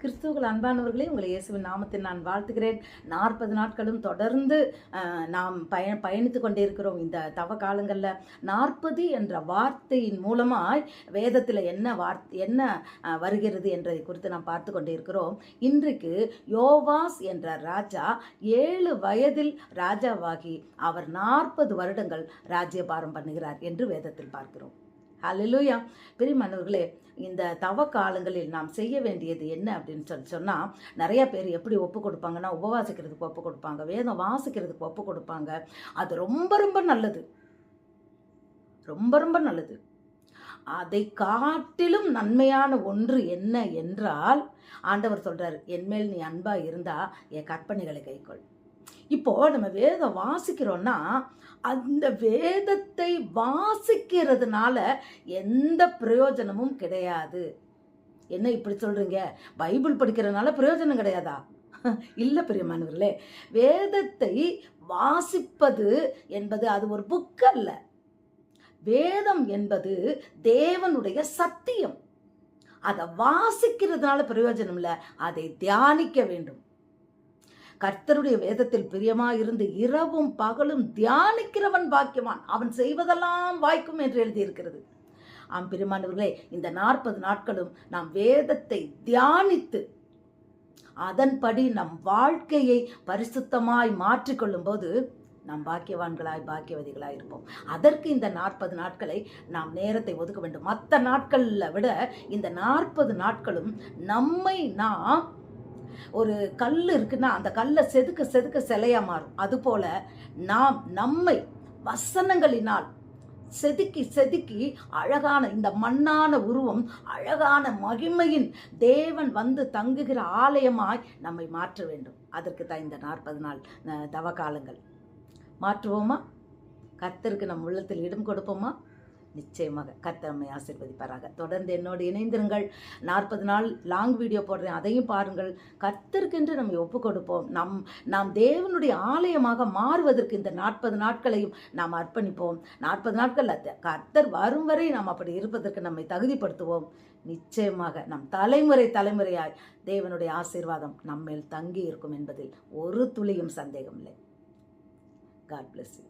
கிறிஸ்துவர்கள் அன்பானவர்களே உங்களை இயேசுவின் நாமத்தில் நான் வாழ்த்துகிறேன். நாற்பது நாட்களும் தொடர்ந்து நாம் பய பயணித்து கொண்டே இருக்கிறோம் இந்த தவ காலங்களில். நாற்பது என்ற வார்த்தையின் மூலமாய் வேதத்தில் என்ன வார் என்ன வருகிறது என்றதை குறித்து நாம் பார்த்து கொண்டே இருக்கிறோம் இன்றைக்கு யோவாஸ் என்ற ராஜா ஏழு வயதில் ராஜாவாகி அவர் நாற்பது வருடங்கள் ராஜ்யபாரம் பண்ணுகிறார் என்று வேதத்தில் பார்க்கிறோம். ஹalleluya. பெரியமானவர்களே இந்த தவ காலங்களில் நாம் செய்ய வேண்டியது என்ன அப்படின்னு சொல்லி சொன்னால் நிறைய பேர் எப்படி ஒப்பு கொடுப்பாங்கன்னா உபவாசிக்கிறதுக்கு ஒப்பு கொடுப்பாங்க வேதம் வாசிக்கிறதுக்கு ஒப்பு கொடுப்பாங்க. அது ரொம்ப ரொம்ப நல்லது. ரொம்ப ரொம்ப நல்லது. அதை காட்டிலும் நன்மையான ஒன்று என்ன என்றால் ஆண்டவர் சொல்றார் என்மேல் நீ அன்பா இருந்தா என் கற்பனைகளை கைக்கொள். இப்போ நம்ம வேதம் வாசிக்கிறோம்னா அந்த வேதத்தை வாசிக்கிறதுனால எந்த பிரயோஜனமும் கிடையாது. என்ன இப்படி சொல்றீங்க? பைபிள் படிக்கிறதுனால பிரயோஜனம் கிடையாதா? இல்லை பிரியமானவர்களே வேதத்தை வாசிப்பது என்பது அது ஒரு புக் அல்ல. வேதம் என்பது தேவனுடைய சத்தியம். அதை வாசிக்கிறதுனால பிரயோஜனம் இல்லை அதை தியானிக்க வேண்டும். கர்த்தருடைய வேதத்தில் பிரியமாயிருந்து இரவும் பகலும் தியானிக்கிறவன் பாக்கியவான். அவன் செய்வதெல்லாம் வாய்க்கும் என்று எழுதியிருக்கிறது. ஆம் பெருமானவர்களே இந்த நாற்பது நாட்களும் நாம் வேதத்தை தியானித்து அதன்படி நம் வாழ்க்கையை பரிசுத்தமாய் மாற்றிக்கொள்ளும் போது நாம் பாக்கியவான்களாய் பாக்கியவதிகளாய் இருப்போம். அதற்கு இந்த நாற்பது நாட்களை நாம் நேரத்தை ஒதுக்க வேண்டும். மற்ற நாட்களில் விட இந்த நாற்பது நாட்களும் நம்மை நாம் ஒரு கல் இருக்குன்னா அந்த கல்லை செதுக்க செதுக்க சிலையா மாறும். அதுபோல நாம் நம்மை வசனங்களினால் செதுக்கி செதுக்கி அழகான இந்த மண்ணான உருவம் அழகான மகிமையின் தேவன் வந்து தங்குகிற ஆலயமாய் நம்மை மாற்ற வேண்டும். அதற்கு தான் இந்த நாற்பது நாள் தவ காலங்கள். மாற்றுவோமா? கத்தருக்கு நம் உள்ளத்தில் இடம் கொடுப்போமா? நிச்சயமாக கர்த்தர் ஆசிர்வதிப்பாராக. தொடர்ந்து என்னோடு இணைந்திருங்கள். நாற்பது நாள் லாங் வீடியோ போடுறேன். அதையும் பாருங்கள். கர்த்தருக்கென்று நம்ம ஒப்பு கொடுப்போம் நம் நாம் தேவனுடைய ஆலயமாக மாறுவதற்கு இந்த நாற்பது நாட்களையும் நாம் அர்ப்பணிப்போம். நாற்பது நாட்கள் கர்த்தர் வரும் வரை நாம் அப்படி இருப்பதற்கு நம்மை தகுதிப்படுத்துவோம். நிச்சயமாக நம் தலைமுறை தலைமுறையாய் தேவனுடைய ஆசீர்வாதம் நம்மேல் தங்கி இருக்கும் என்பதில் ஒரு துளியும் சந்தேகம் இல்லை காட் பிளஸ் யூ